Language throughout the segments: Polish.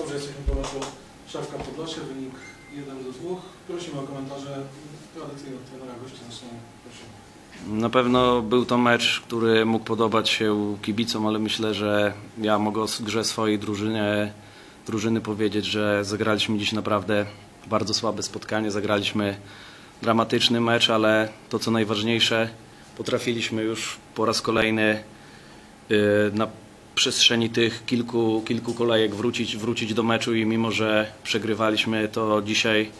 Dobrze, jesteśmy po meczu Szafka wynik 1 do 2. Prosimy o komentarze. Tradycyjnie od trenera gości zaczniemy. Prosimy. Na pewno był to mecz, który mógł podobać się kibicom, ale myślę, że ja mogę o grze swojej drużynie, drużyny powiedzieć, że zagraliśmy dziś naprawdę bardzo słabe spotkanie. Zagraliśmy dramatyczny mecz, ale to co najważniejsze, potrafiliśmy już po raz kolejny yy, na przestrzeni tych kilku, kilku kolejek wrócić, wrócić do meczu i mimo, że przegrywaliśmy, to dzisiaj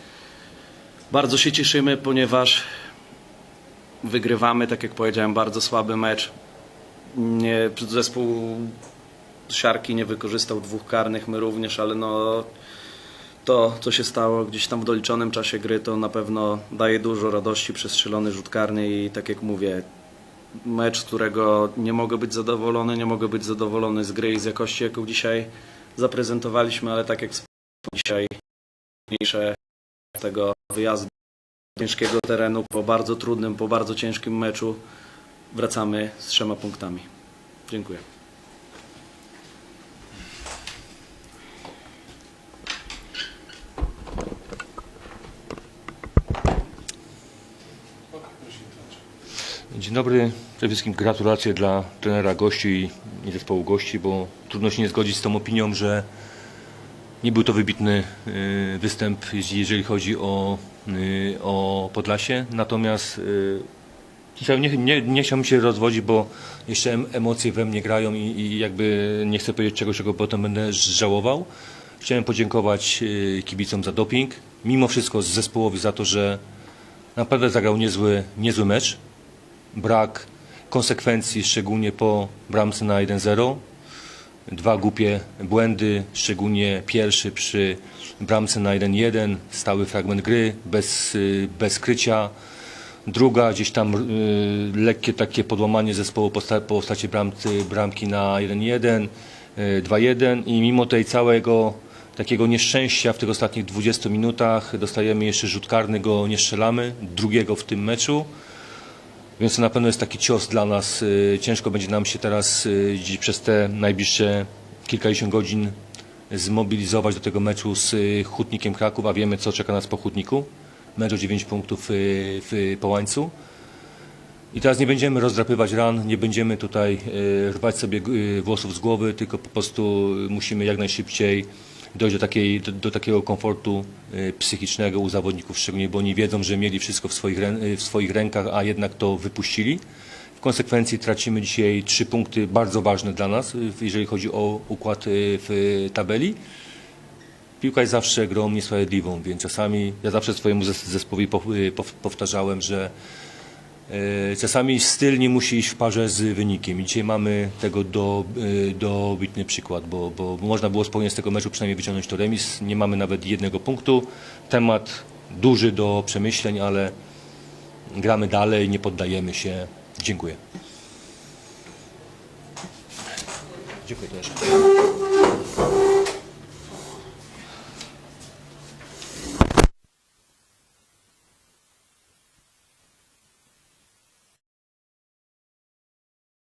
bardzo się cieszymy, ponieważ wygrywamy, tak jak powiedziałem, bardzo słaby mecz. Nie, zespół Siarki nie wykorzystał dwóch karnych, my również, ale no to, co się stało gdzieś tam w doliczonym czasie gry, to na pewno daje dużo radości, przestrzelony rzut karny i tak jak mówię, mecz, którego nie mogę być zadowolony, nie mogę być zadowolony z gry i z jakości, jaką dzisiaj zaprezentowaliśmy, ale tak jak dzisiaj mniejsze tego wyjazdu ciężkiego terenu, po bardzo trudnym, po bardzo ciężkim meczu wracamy z trzema punktami. Dziękuję. Dzień dobry. Przede wszystkim gratulacje dla trenera gości i zespołu gości, bo trudno się nie zgodzić z tą opinią, że nie był to wybitny y, występ, jeżeli chodzi o, y, o Podlasie. Natomiast y, nie, nie, nie chciałbym się rozwodzić, bo jeszcze em- emocje we mnie grają i, i jakby nie chcę powiedzieć czegoś, czego potem będę żałował. Chciałem podziękować kibicom za doping. Mimo wszystko zespołowi za to, że naprawdę zagrał niezły, niezły mecz brak konsekwencji, szczególnie po bramce na 1-0. Dwa głupie błędy, szczególnie pierwszy przy bramce na 1-1, stały fragment gry, bez, y, bez krycia. Druga gdzieś tam y, lekkie takie podłamanie zespołu po, sta- po postaci bramcy, bramki na 1-1, y, 2-1 i mimo tej całego takiego nieszczęścia w tych ostatnich 20 minutach dostajemy jeszcze rzut karny, go nie strzelamy, drugiego w tym meczu. Więc to na pewno jest taki cios dla nas. Y, Ciężko będzie nam się teraz y, przez te najbliższe kilkadziesiąt godzin zmobilizować do tego meczu z y, Hutnikiem Kraków, a wiemy co czeka nas po Hutniku. Mecz o 9 punktów w Połańcu. I teraz nie będziemy rozdrapywać ran, nie będziemy tutaj rwać sobie włosów z głowy, tylko po prostu musimy jak najszybciej dojść do, takiej, do, do takiego komfortu y, psychicznego u zawodników, szczególnie bo oni wiedzą, że mieli wszystko w swoich, w swoich rękach, a jednak to wypuścili. W konsekwencji tracimy dzisiaj trzy punkty bardzo ważne dla nas, y, jeżeli chodzi o układ y, w tabeli. Piłka jest zawsze grą niesprawiedliwą, więc czasami ja zawsze swojemu zes- zespołowi pow- pow- powtarzałem, że Czasami styl nie musi iść w parze z wynikiem. I dzisiaj mamy tego do, e, dobitny przykład, bo, bo można było spokojnie z tego meczu przynajmniej wyciągnąć to remis. Nie mamy nawet jednego punktu. Temat duży do przemyśleń, ale gramy dalej, nie poddajemy się. Dziękuję. Dziękuję też.